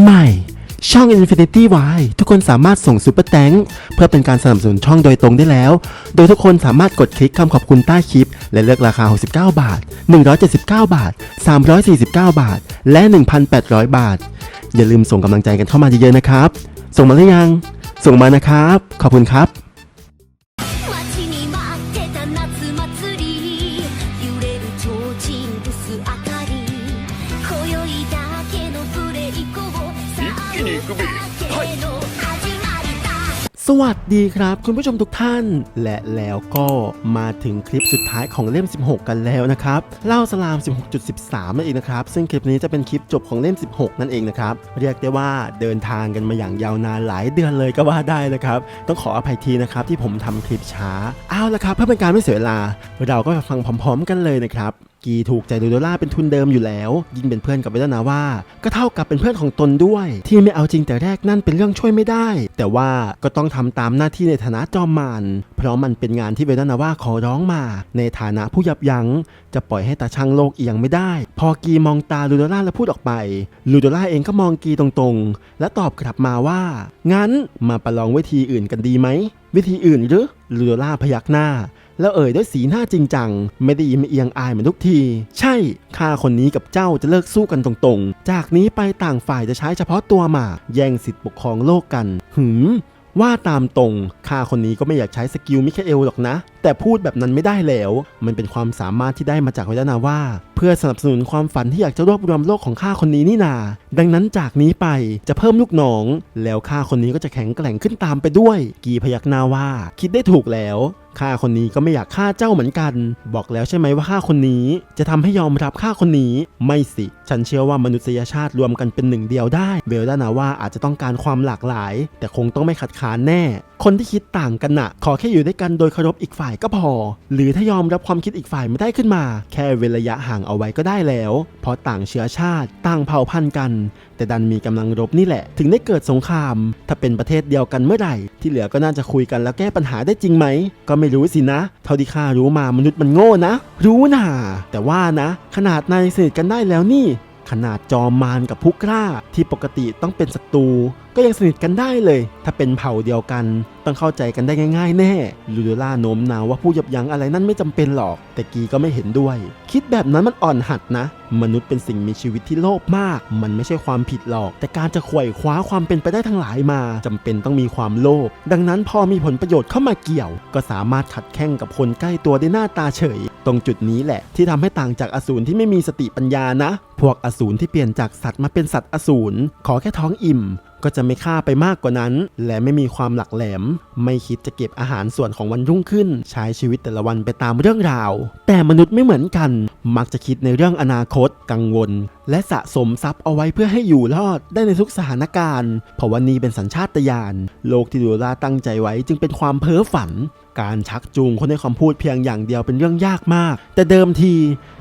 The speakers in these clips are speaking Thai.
ใหม่ ช่อง Infinity Y ทุกคนสามารถส่งซูเปอร์แตงเพื่อเป็นการสนับสนุนช่องโดยตรงได้แล้ว โดยทุกคนสามารถกดคลิกคำขอบคุณใต้คลิป และเลือกราคา 69 บาท 179 บาท 349 บาท และ 1,800 บาท อย่าลืมส่งกำลังใจกันเข้ามาเยอะๆนะครับ ส่งมาหรือยัง ส่งมานะครับ ขอบคุณครับ に行くべはいの始まりだ สวัสดีครับ คุณผู้ชมทุกท่าน และแล้วก็มาถึงคลิปสุดท้ายของเล่ม 16 กันแล้วนะครับเล่าสลาม 16.13 นั่นเองนะครับ ซึ่งคลิปนี้จะเป็นคลิปจบของเล่ม 16 นั่นเองนะครับ เรียกได้ว่าเดินทางกันมาอย่างยาวนานหลายเดือนเลยก็ว่าได้นะครับ ต้องขออภัยทีนะครับที่ผมทำคลิปช้าเอาละครับเพื่อเป็นการไม่เสียเวลา เราก็มาฟังพร้อมๆ กันเลยนะครับ กีถูกใจดูโดล่าเป็นทุนเดิมอยู่แล้ว ยิ่งเป็นเพื่อนกับเวลนาว่า ก็เท่ากับเป็นเพื่อนของตนด้วย ที่ไม่เอาจริงแต่แรกนั่นเป็นเรื่องช่วยไม่ได้ แต่ว่าก็ต้องทำตามหน้าที่ในฐานะจอมมารเพราะมันเป็นงานที่เวลนาว่าขอร้องมา ในฐานะผู้ยับยั้ง จะปล่อยให้ตาช่างโลกเอียงไม่ได้ พอกีมองตาลูโดล่าแล้วพูดออกไปลูโดล่าเองก็มองกีตรงๆ และตอบกลับมาว่า งั้นมาประลองวิธีอื่นกันดีไหมวิธีอื่นหรือลูโดล่าพยักหน้า แล้วเอ่ยด้วยสีหน้าจริงจัง ไม่ได้ยิ้มเอียงอายเหมือนทุกที ใช่ข้าคนนี้กับเจ้าจะเลิกสู้กันตรงๆ จากนี้ไปต่างฝ่ายจะใช้เฉพาะตัวมาแย่งสิทธิ์ปกครองโลกกัน หืมว่าตามตรงข้าคนนี้ก็ไม่อยากใช้สกิลมิคาเอลหรอกนะ แต่พูดแบบนั้นไม่ได้แล้ว มันเป็นความสามารถที่ได้มาจากวิจานาว่า เพื่อสนับสนุนความฝันที่อยากจะรวบรวมโลกของข้าคนนี้นี่นา ดังนั้นจากนี้ไปจะเพิ่มลูกน้อง แล้วข้าคนนี้ก็จะแข็งแกร่งขึ้นตามไปด้วย กีพยักหน้าว่า คิดได้ถูกแล้วข้าคนนี้ก็ไม่อยากฆ่าเจ้าเหมือนกัน บอกแล้วใช่ไหมว่าข้าคนนี้ จะทำให้ยอมรับข้าคนนี้ ไม่สิ ฉันเชื่อว่ามนุษยชาติรวมกันเป็นหนึ่งเดียวได้ เบลดานาว่าอาจจะต้องการความหลากหลาย แต่คงต้องไม่ขัดขานแน่ คนที่คิดต่างกันน่ะ ขอแค่อยู่ด้วยกันโดยเคารพอีกฝ่ายก็พอ หรือถ้ายอมรับความคิดอีกฝ่ายไม่ได้ขึ้นมา แค่เว้นระยะห่างเอาไว้ก็ได้แล้ว เพราะต่างเชื้อชาติต่างเผ่าพันธุ์กัน แต่ดันมีกำลังรบนี่แหละ ถึงได้เกิดสงคราม ถ้าเป็นประเทศเดียวกันเมื่อไหร่ ที่เหลือก็น่าจะคุยกันแล้วแก้ปัญหาได้จริงไหม ก็ไม่รู้สินะ เท่าที่ข้ารู้มามนุษย์มันโง่นะ รู้น่ะ แต่ว่านะ ขนาดนายสนิทกันได้แล้วนี่ ขนาดจอมมารกับผู้กล้าที่ปกติต้องเป็นศัตรู ก็ยังสนิทกันได้เลย ถ้าเป็นเผ่าเดียวกัน ต้องเข้าใจกันได้ง่ายๆ แน่ลูโดล่าโน้มน้าวว่าผู้ยับยั้งอะไรนั่นไม่จำเป็นหรอก แต่กีก็ไม่เห็นด้วย คิดแบบนั้นมันอ่อนหัดนะ มนุษย์เป็นสิ่งมีชีวิตที่โลภมาก มันไม่ใช่ความผิดหรอก แต่การจะขว่คว้าความเป็นไปได้ทั้งหลายมาจำเป็นต้องมีความโลภดังนั้นพอมีผลประโยชน์เข้ามาเกี่ยว ก็สามารถขัดแข่งกับคนใกล้ตัวได้หน้าตาเฉย ตรงจุดนี้แหละ ที่ทำให้ต่างจากอสูรที่ไม่มีสติปัญญานะ พวกอสูรที่เปลี่ยนจากสัตว์มาเป็นสัตว์อสูรขอแค่ท้องอิ่ม ก็จะไม่ฆ่าไปมากกว่านั้น และไม่มีความหลักแหลม ไม่คิดจะเก็บอาหารส่วนของวันรุ่งขึ้น ใช้ชีวิตแต่ละวันไปตามเรื่องราว แต่มนุษย์ไม่เหมือนกัน มักจะคิดในเรื่องอนาคต กังวล และสะสมทรัพย์เอาไว้เพื่อให้อยู่รอดได้ในทุกสถานการณ์ เพราะว่านี่เป็นสัญชาตญาณ โลกที่ดูราตั้งใจไว้จึงเป็นความเพ้อฝัน การชักจูงคนให้คำพูดเพียงอย่างเดียวเป็นเรื่องยากมาก แต่เดิมที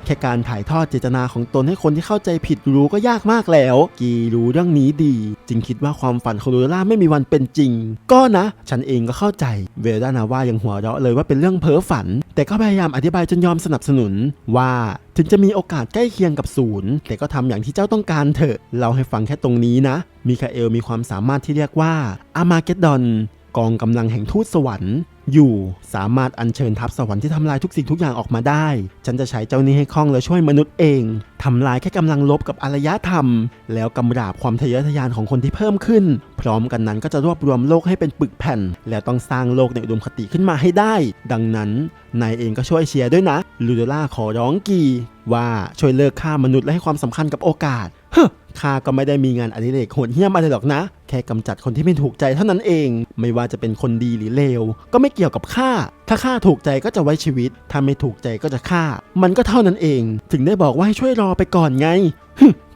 แค่การถ่ายทอดเจตนาของตนให้คนที่เข้าใจผิดรู้ก็ยากมากแล้ว กีรู้เรื่องนี้ดี จึงคิดว่าความฝันของลูล่าไม่มีวันเป็นจริง ก็นะ ฉันเองก็เข้าใจ เวลดานาว่ายังหัวเราะเลยว่าเป็นเรื่องเพ้อฝัน แต่ก็พยายามอธิบายจนยอมสนับสนุนว่าถึงจะมีโอกาสใกล้เคียงกับศูนย์แต่ก็ทำอย่างที่เจ้าต้องการเถอะ เราให้ฟังแค่ตรงนี้นะ มิคาเอลมีความสามารถที่เรียกว่าอามาเกดดอน กองกำลังแห่งทูตสวรรค์ อยู่สามารถอัญเชิญทัพสวรรค์ที่ทำลายทุกสิ่งทุกอย่างออกมาได้ ฉันจะใช้เจ้านี้ให้คล่องและช่วยมนุษย์เองทำลายแค่กำลังลบกับอารยธรรม แล้วกำราบความทะเยอทะยานของคนที่เพิ่มขึ้น พร้อมกันนั้นก็จะรวบรวมโลกให้เป็นปึกแผ่น แล้วต้องสร้างโลกในอุดมคติขึ้นมาให้ได้ ดังนั้นนายเองก็ช่วยเชียร์ด้วยนะลูโดล่าขอร้องกีว่าช่วยเลิกฆ่ามนุษย์และให้ความสำคัญกับโอกาสเฮ้อ ข้าก็ไม่ได้มีงานอดิเรกโหดเหี้ยมอะไรหรอกนะ แค่กำจัดคนที่ไม่ถูกใจเท่านั้นเอง ไม่ว่าจะเป็นคนดีหรือเลว ก็ไม่เกี่ยวกับข้า ถ้าข้าถูกใจก็จะไว้ชีวิต ถ้าไม่ถูกใจก็จะฆ่า มันก็เท่านั้นเอง ถึงได้บอกว่าให้ช่วยรอไปก่อนไง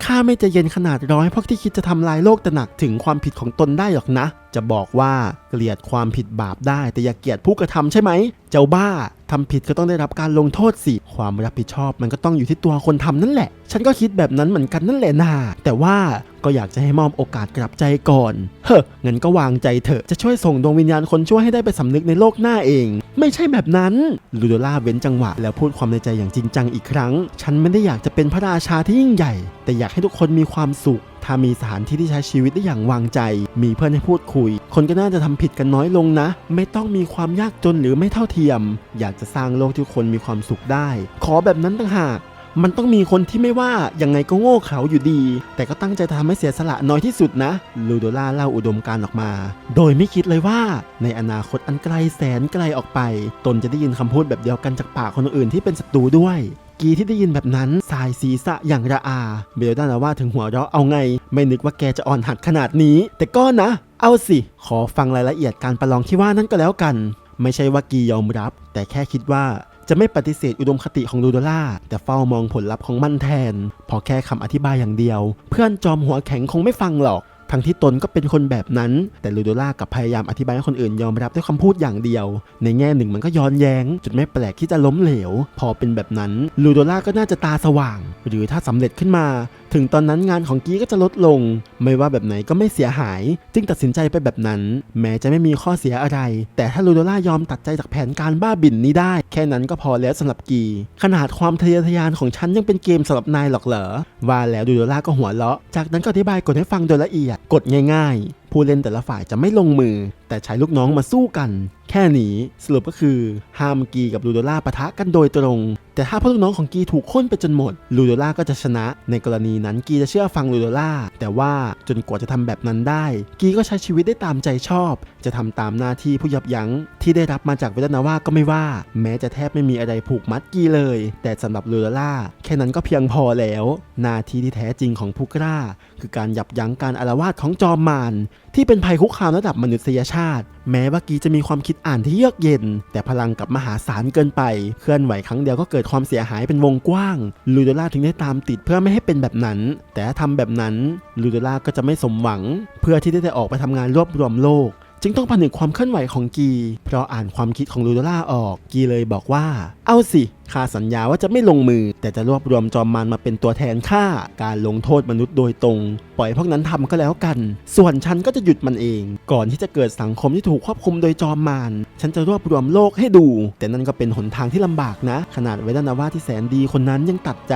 ข้าไม่จะเย็นขนาดร้อยพวกที่คิดจะทำลายโลกตระหนักถึงความผิดของตนได้หรอกนะ จะบอกว่าเกลียดความผิดบาปได้แต่อย่าเกลียดผู้กระทำใช่ไหม เจ้าบ้า ทำผิดก็ต้องได้รับการลงโทษสิ ความรับผิดชอบมันก็ต้องอยู่ที่ตัวคนทำนั่นแหละ ฉันก็คิดแบบนั้นเหมือนกันนั่นแหละนาแต่ว่าก็อยากจะให้มอบโอกาสกลับใจก่อน เฮ้องั้นก็วางใจเถอะ จะช่วยส่งดวงวิญญาณคนชั่วให้ได้ไปสำนึกในโลกหน้าเอง ไม่ใช่แบบนั้น ลูโดล่าเว้นจังหวะ แล้วพูดความในใจอย่างจริงจังอีกครั้ง ฉันไม่ได้อยากจะเป็นพระราชาที่ยิ่งใหญ่ แต่อยากให้ทุกคนมีความสุข ถ้ามีสถานที่ที่ใช้ชีวิตได้อย่างวางใจ มีเพื่อนให้พูดคุย คนก็น่าจะทำผิดกันน้อยลงนะ ไม่ต้องมีความยากจนหรือไม่เท่าเทียม อยากจะสร้างโลกที่คนมีความสุขได้ ขอแบบนั้นต่างหากมันต้องมีคนที่ไม่ว่ายังไงก็โง่เขลาอยู่ดี แต่ก็ตั้งใจทำให้เสียสละน้อยที่สุดนะลูโดล่าเล่าอุดมการออกมา โดยไม่คิดเลยว่า ในอนาคตอันไกลแสนไกลออกไป ตนจะได้ยินคำพูดแบบเดียวกันจากปากคนอื่นที่เป็นศัตรูด้วย กีที่ได้ยินแบบนั้นสายศีรษะอย่างระอาเบลดานะว่าถึงหัวเราะเอาไง ไม่นึกว่าแกจะอ่อนหัดขนาดนี้ แต่ก็นะ เอาสิ ขอฟังรายละเอียดการประลองที่ว่านั่นก็แล้วกัน ไม่ใช่ว่ากียอมรับ แต่แค่คิดว่าจะไม่ปฏิเสธอุดมคติของลูโดล่า แต่เฝ้ามองผลลัพธ์ของมันแทน พอแค่คำอธิบายอย่างเดียว เพื่อนจอมหัวแข็งคงไม่ฟังหรอก ทั้งที่ตนก็เป็นคนแบบนั้น แต่ลูโดล่ากับพยายามอธิบายให้คนอื่นยอมรับด้วยคำพูดอย่างเดียว ในแง่หนึ่งมันก็ย้อนแย้งจนไม่แปลกที่จะล้มเหลว พอเป็นแบบนั้นลูโดล่าก็น่าจะตาสว่าง หรือถ้าสำเร็จขึ้นมา ถึงตอนนั้นงานของกี้ก็จะลดลง ไม่ว่าแบบไหนก็ไม่เสียหาย จึงตัดสินใจไปแบบนั้น แม้จะไม่มีข้อเสียอะไร แต่ถ้าลูโดล่ายอมตัดใจจากแผนการบ้าบินนี้ได้ แค่นั้นก็พอแล้วสำหรับกีขนาดความทะเยอทะยานของฉันยังเป็นเกมสำหรับนายหรอกเหรอว่าแล้วลูโดล่าก็หัวเราะ จากนั้นก็อธิบายกฎให้ฟังโดยละเอียดกดง่าย ผู้เล่นแต่ละฝ่ายจะไม่ลงมือ แต่ใช้ลูกน้องมาสู้กัน แค่นี้สรุปก็คือห้ามกีกับลูโดล่าปะทะกันโดยตรง แต่ถ้าพวกลูกน้องของกีถูกค้นไปจนหมดลูโดล่าก็จะชนะ ในกรณีนั้นกีจะเชื่อฟังลูโดล่าแต่ว่าจนกว่าจะทำแบบนั้นได้ กีก็ใช้ชีวิตได้ตามใจชอบ จะทำตามหน้าที่ผู้ยับยั้งที่ได้รับมาจากเวทนาว่าก็ไม่ว่า แม้จะแทบไม่มีอะไรผูกมัดกีเลย แต่สำหรับลูโดล่าแค่นั้นก็เพียงพอแล้ว หน้าที่ที่แท้จริงของผู้กล้า คือการยับยั้งการอาละวาดของจอมมารที่เป็นภัยคุกคามระดับมนุษยชาติ แม้ว่ากีจะมีความคิดอ่านที่เยือกเย็น แต่พลังกับมหาศาลเกินไป เคลื่อนไหวครั้งเดียวก็เกิดความเสียหายเป็นวงกว้างลูโดล่าถึงได้ตามติดเพื่อไม่ให้เป็นแบบนั้น แต่ถ้าทำแบบนั้นลูโดล่าก็จะไม่สมหวัง เพื่อที่ได้ออกไปทำงานรวบรวมโลก จึงต้องผนึกความเคลื่อนไหวของกี เพราะอ่านความคิดของลูโดล่าออก กีเลยบอกว่า เอาสิ ข้าสัญญาว่าจะไม่ลงมือ แต่จะรวบรวมจอมมารมาเป็นตัวแทนข้าการลงโทษมนุษย์โดยตรง ปล่อยพวกนั้นทำก็แล้วกัน ส่วนฉันก็จะหยุดมันเอง ก่อนที่จะเกิดสังคมที่ถูกควบคุมโดยจอมมารฉันจะรวบรวมโลกให้ดู แต่นั่นก็เป็นหนทางที่ลำบากนะ ขนาดเวดานาวาที่แสนดีคนนั้นยังตัดใจ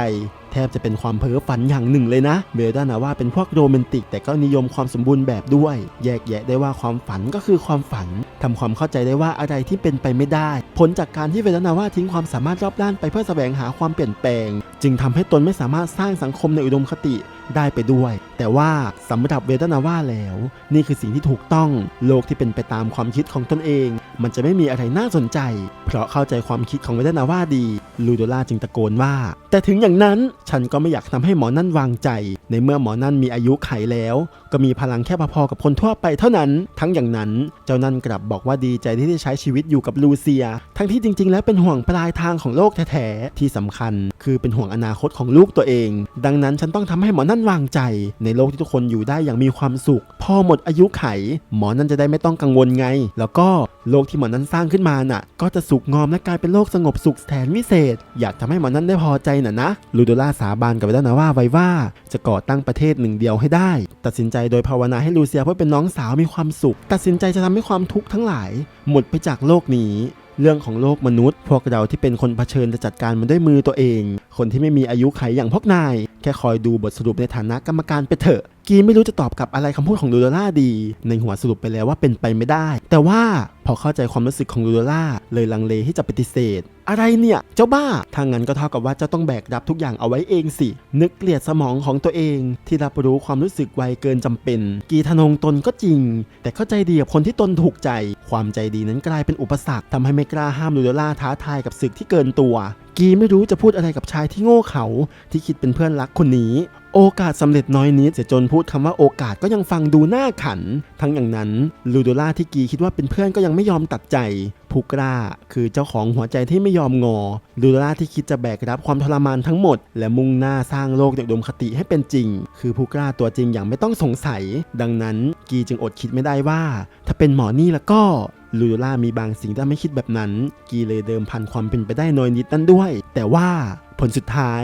แทบจะเป็นความเพ้อฝันอย่างหนึ่งเลยนะเบลดานาว่าเป็นพวกโรแมนติก แต่ก็นิยมความสมบูรณ์แบบด้วย แยกแยะได้ว่าความฝันก็คือความฝันทำความเข้าใจได้ว่าอะไรที่เป็นไปไม่ได้ ผลจากการที่เวลานาว่าทิ้งความสามารถรอบด้านไปเพื่อแสวงหาความเปลี่ยนแปลง จึงทำให้ตนไม่สามารถสร้างสังคมในอุดมคติ ได้ไปด้วย แต่ว่าสำหรับเวลานาว่าแล้ว นี่คือสิ่งที่ถูกต้องโลกที่เป็นไปตามความคิดของตนเอง มันจะไม่มีอะไรน่าสนใจ เพราะเข้าใจความคิดของเวลานาว่าดีลูโดล่าจึงตะโกนว่า แต่ถึงอย่างนั้นฉันก็ไม่อยากทำให้หมอนั่นวางใจ ในเมื่อหมอนั่นมีอายุไขแล้ว ก็มีพลังแค่พอๆกับคนทั่วไปเท่านั้น ทั้งอย่างนั้นเจ้านั่นกลับบอกว่าดีใจที่ได้ใช้ชีวิตอยู่กับลูเซีย ทั้งที่จริง ๆ แล้วเป็นห่วงปลายทางของโลกแท้ๆที่สำคัญ คือเป็นห่วงอนาคตของลูกตัวเอง ดังนั้นฉันต้องทำให้หมอนั่นวางใจ ในโลกที่ทุกคนอยู่ได้อย่างมีความสุข พอหมดอายุไข หมอนั่นจะได้ไม่ต้องกังวลไง แล้วก็โลกที่หมอนั่นสร้างขึ้นมาน่ะ ก็จะสุขงอมและกลายเป็นโลกสงบสุขแสนวิเศษ อยากทำให้หมอนั่นได้พอใจน่ะนะลูโดล่าสาบานกับเวดานาว่าไว้ว่า จะก่อตั้งประเทศหนึ่งเดียวให้ได้ ตัดสินใจโดยภาวนาให้ลูเซียเพื่อเป็นน้องสาวมีความสุข ตัดสินใจจะทำให้ความทุกข์ทั้งหลาย หมดไปจากโลกนี้ เรื่องของโลกมนุษย์ พวกเราที่เป็นคนเผชิญจะจัดการมันด้วยมือตัวเอง คนที่ไม่มีอายุไขอย่างพวกนาย แค่คอยดูบทสรุปในฐานะกรรมการไปเถอะ กีไม่รู้จะตอบกลับอะไรคำพูดของลูโดล่าดี ในหัวสรุปไปแล้วว่าเป็นไปไม่ได้ แต่ว่าพอเข้าใจความรู้สึกของลูโดล่าเลยลังเลที่จะปฏิเสธ อะไรเนี่ย เจ้าบ้าถ้างั้นก็เท่ากับว่าเจะต้องแบกรับทุกอย่างเอาไว้เองสิ นึกเกลียดสมองของตัวเอง ที่รับรู้ความรู้สึกไวเกินจำเป็น กีทนงตนก็จริง แต่เข้าใจดีกับคนที่ตนถูกใจ ความใจดีนั้นกลายเป็นอุปสรรคทำให้ไม่กล้าห้ามลูโดล่าท้าทายกับศึกที่เกินตัวกีไม่รู้จะพูดอะไรกับชายที่โง่เขาที่คิดเป็นเพื่อนรักคนนี้ โอกาสสำเร็จน้อยนิดเสียจนพูดคำว่าโอกาสก็ยังฟังดูน่าขัน ทั้งอย่างนั้นลูโดล่าที่กีคิดว่าเป็นเพื่อนก็ยังไม่ยอมตัดใจผู้กล้าคือเจ้าของหัวใจที่ไม่ยอมงอลูโดล่าที่คิดจะแบกรับความทรมานทั้งหมด และมุ่งหน้าสร้างโลกในอุดมคติให้เป็นจริง คือผู้กล้าตัวจริงอย่างไม่ต้องสงสัย ดังนั้นกีจึงอดคิดไม่ได้ว่า ถ้าเป็นหมอนี่แล้วก็ลูโดล่ามีบางสิ่งที่ไม่คิดแบบนั้น กีเลยเดิมพันความเป็นไปได้น้อยนิดนั้นด้วย แต่ว่าผลสุดท้าย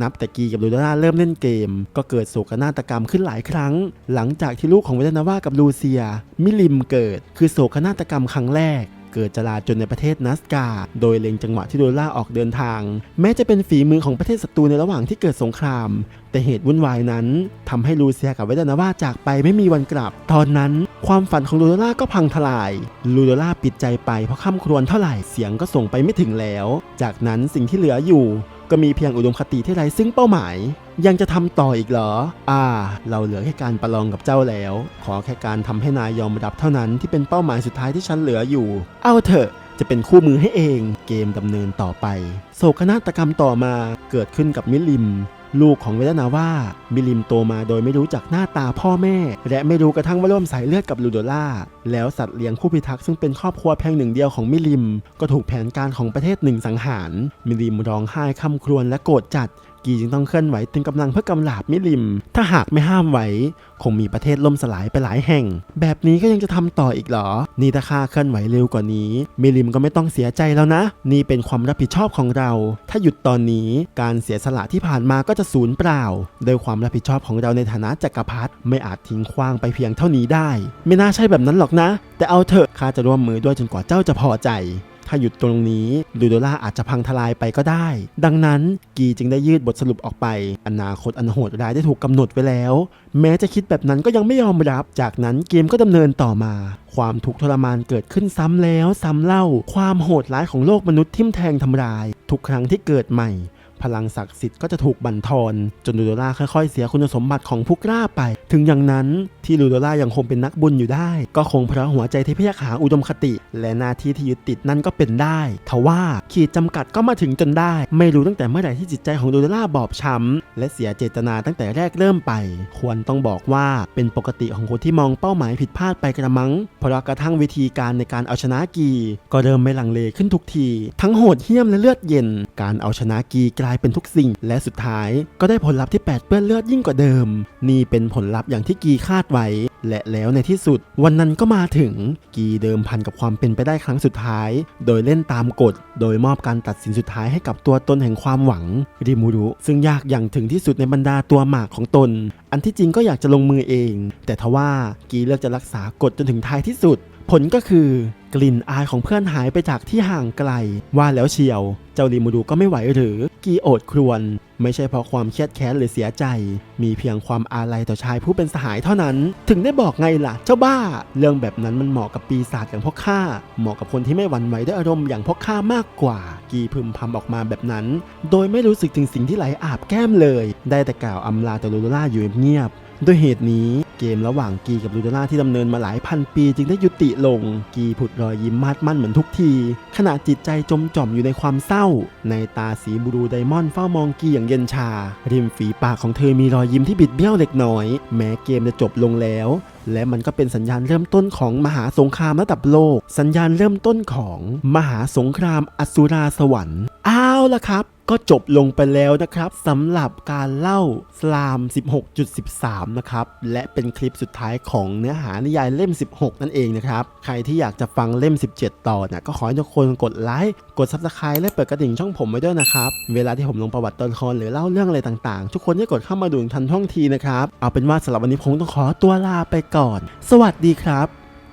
นับแต่กีกับลูดาร่าเริ่มเล่นเกม ก็เกิดโศกนาฏกรรมขึ้นหลายครั้ง หลังจากที่ลูกของเวทนาว่ากับลูเซีย มิลิมเกิด คือโศกนาฏกรรมครั้งแรกเกิดจลาจนในประเทศนัสกา โดยเล็งจังหวะที่โดล่าออกเดินทาง แม้จะเป็นฝีมือของประเทศศัตรูในระหว่างที่เกิดสงคราม แต่เหตุวุ่นวายนั้นทำให้ลูเซียกับเวดานาวาจากไปไม่มีวันกลับ ตอนนั้นความฝันของลูโดล่าก็พังทลาย ลูโดล่าปิดใจไปเพราะข้ามครวญเท่าไหร่เสียงก็ส่งไปไม่ถึงแล้ว จากนั้นสิ่งที่เหลืออยู่ ก็มีเพียงอุดมคติที่ไร้ซึ่งเป้าหมาย ยังจะทำต่ออีกเหรอ อ่า เราเหลือแค่การประลองกับเจ้าแล้ว ขอแค่การทำให้นายยอมรับเท่านั้นที่เป็นเป้าหมายสุดท้ายที่ฉันเหลืออยู่ เอาเถอะจะเป็นคู่มือให้เอง เกมดำเนินต่อไป โศกนาฏกรรมต่อมาเกิดขึ้นกับมิลิม ลูกของเวดนาว่ามิลิมโตมาโดยไม่รู้จักหน้าตาพ่อแม่ และไม่รู้กระทั่งว่าร่วมสายเลือดกับลูโดล่า แล้วสัตว์เลี้ยงผู้พิทักษ์ซึ่งเป็นครอบครัวเพียงหนึ่งเดียวของมิลิม ก็ถูกแผนการของประเทศหนึ่งสังหาร มิลิมร้องไห้คำครวญและโกรธจัด กีจึงต้องเคลื่อนไหวตึงกำลังเพื่อกำลาบมิลิม ถ้าหากไม่ห้ามไว้ คงมีประเทศล่มสลายไปหลายแห่ง แบบนี้ก็ยังจะทำต่ออีกเหรอ นี่ถ้าข้าเคลื่อนไหวเร็วกว่านี้ มิลิมก็ไม่ต้องเสียใจแล้วนะ นี่เป็นความรับผิดชอบของเรา ถ้าหยุดตอนนี้การเสียสละที่ผ่านมาก็จะสูญเปล่า โดยความรับผิดชอบของเราในฐานะจักรพรรดิไม่อาจทิ้งขว้างไปเพียงเท่านี้ได้ ไม่น่าใช่แบบนั้นหรอกนะ แต่เอาเถอะข้าจะร่วมมือด้วยจนกว่าเจ้าจะพอใจ ถ้าหยุดตรงนี้ลูโดล่าอาจจะพังทลายไปก็ได้ ดังนั้นกีจึงได้ยืดบทสรุปออกไป อนาคตอันโหดร้ายได้ถูกกำหนดไว้แล้ว แม้จะคิดแบบนั้นก็ยังไม่ยอมรับ จากนั้นเกมก็ดำเนินต่อมา ความทุกข์ทรมานเกิดขึ้นซ้ำแล้วซ้ำเล่า ความโหดร้ายของโลกมนุษย์ทิ่มแทงทำลาย ทุกครั้งที่เกิดใหม่ พลังศักดิ์สิทธิ์ก็จะถูกบั่นทอน จนลูโดล่าค่อยๆ เสียคุณสมบัติของผู้กล้าไป ถึงอย่างนั้นที่ลูโดล่ายังคงเป็นนักบุญอยู่ได้ ก็คงเพราะหัวใจที่พยากหาอุดมคติ และหน้าที่ที่ยึดติดนั่นก็เป็นได้ทว่าขีดจำกัดก็มาถึงจนได้ ไม่รู้ตั้งแต่เมื่อไหร่ที่จิตใจของลูโดล่าบอบช้ำและเสียเจตนาตั้งแต่แรกเริ่มไป ควรต้องบอกว่าเป็นปกติของคนที่มองเป้าหมายผิดพลาดไปกระมังเพราะกระทั่งวิธีการในการเอาชนะกี ก็เริ่มไม่ลังเลขึ้นทุกที ทั้งโหดเหี้ยมและเลือดเย็น การเอาชนะกีกลายเป็นทุกสิ่ง และสุดท้ายก็ได้ผลลัพธ์ที่แปดเปื้อนเลือดยิ่งกว่าเดิม นี่เป็นผลลัพธ์อย่างที่กีคาดไว้ และแล้วในที่สุด วันนั้นก็มาถึงกีเดิมพันกับความเป็นไปได้ครั้งสุดท้าย โดยเล่นตามกฎ โดยมอบการตัดสินสุดท้ายให้กับตัวตนแห่งความหวังริมูรุซึ่งยากอย่างถึงที่สุดในบรรดาตัวหมากของตน อันที่จริงก็อยากจะลงมือเอง แต่ทว่ากีเลือกจะรักษากฎจนถึงท้ายที่สุด ผลก็คือกลิ่นอายของเพื่อนหายไปจากที่ห่างไกล ว่าแล้วเชียว เจ้าริมูดูก็ไม่ไหวหรือ กีโอดครวน ไม่ใช่เพราะความเครียดแค้นหรือเสียใจ มีเพียงความอาลัยต่อชายผู้เป็นสหายเท่านั้น ถึงได้บอกไงล่ะ เจ้าบ้า เรื่องแบบนั้นมันเหมาะกับปีศาจอย่างพวกข้า เหมาะกับคนที่ไม่หวั่นไหวด้วยอารมณ์อย่างพวกข้ามากกว่า กีพึมพำออกมาแบบนั้น โดยไม่รู้สึกถึงสิ่งที่ไหลอาบแก้มเลย ได้แต่กล่าวอำลาตอลูโดล่าอยู่เงียบด้วยเหตุนี้ เกมระหว่างกีกับลูโดล่าที่ดำเนินมาหลายพันปี จึงได้ยุติลง กีผุดรอยยิ้มมาดมั่นเหมือนทุกที ขณะจิตใจจมจ่อมอยู่ในความเศร้า ในตาสีบลูไดมอนด์เฝ้ามองกีอย่างเย็นชา ริมฝีปากของเธอมีรอยยิ้มที่บิดเบี้ยวเล็กน้อย แม้เกมจะจบลงแล้ว และมันก็เป็นสัญญาณเริ่มต้นของมหาสงครามระดับโลก สัญญาณเริ่มต้นของมหาสงครามอสุราสวรรค์เอาวละครับ ก็จบลงไปแล้วนะครับสำหรับการเล่าสลาม 16.13 นะครับ และเป็นคลิปสุดท้ายของเนื้อหานิยายเล่ม 16 นั่นเองนะครับ ใครที่อยากจะฟังเล่ม 17 ต่อเนี่ยก็ขอให้ทุกคนกดไลค์กด Subscribe และเปิดกระดิ่งช่องผมไว้ด้วยนะครับ เวลาที่ผมลงประวัติตัวละครหรือเล่าเรื่องอะไรต่างๆ ทุกคนจะกดเข้ามาดูทันท่วงทีนะครับ เอาเป็นว่าสำหรับวันนี้ผมต้องขอตัวลาไปก่อน สวัสดีครับ